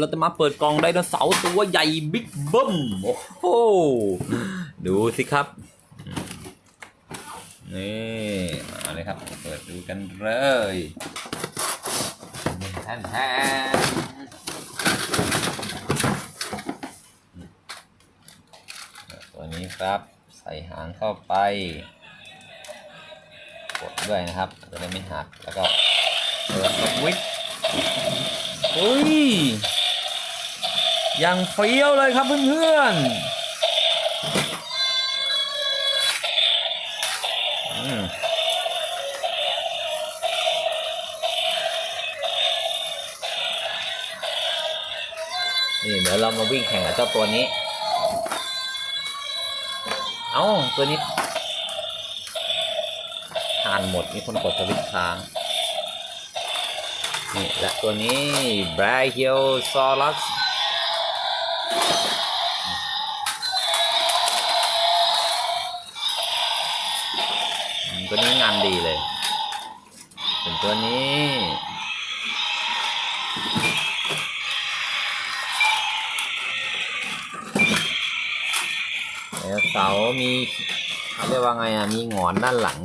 เราจะมาเปิดกล่องไดโนเสาร์ตัวใหญ่บิ๊กบิ้มโอ้โหดูสิครับนี่มาเลยครับ เปิดดูกันเลยแทนแทนตัวนี้ครับใส่หางเข้าไป กดด้วยนะครับจะได้ไม่หักแล้วก็เปิดวิตช์ อยยังเฟี้ยวเลยครับเพื่อนๆนี่เดี๋ยวเรามาวิ่งแข่งกับเจ้าตัวนี้ เอ้าตัวนี้ทานหมดมีคนกดสวิตช์ค้าง นี่และตัวนี้ b r a c h i o s a u ตัวนี้งานดีเลยส่วนตัวนี้ไดโนเสามีเขาเรียกว่าไงอะ มีหงอนด้านหลัง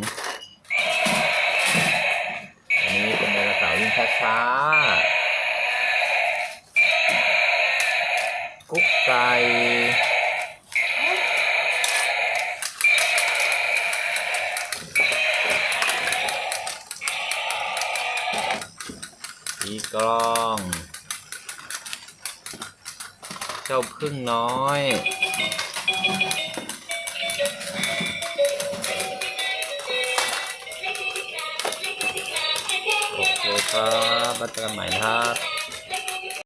อันนี้เป็นไดโนเสาร์วิ่งช้าๆกุ๊กไก่ อีกล้อง เจ้าพึ่งน้อย โอเคครับมาเจอกันใหม่ครับ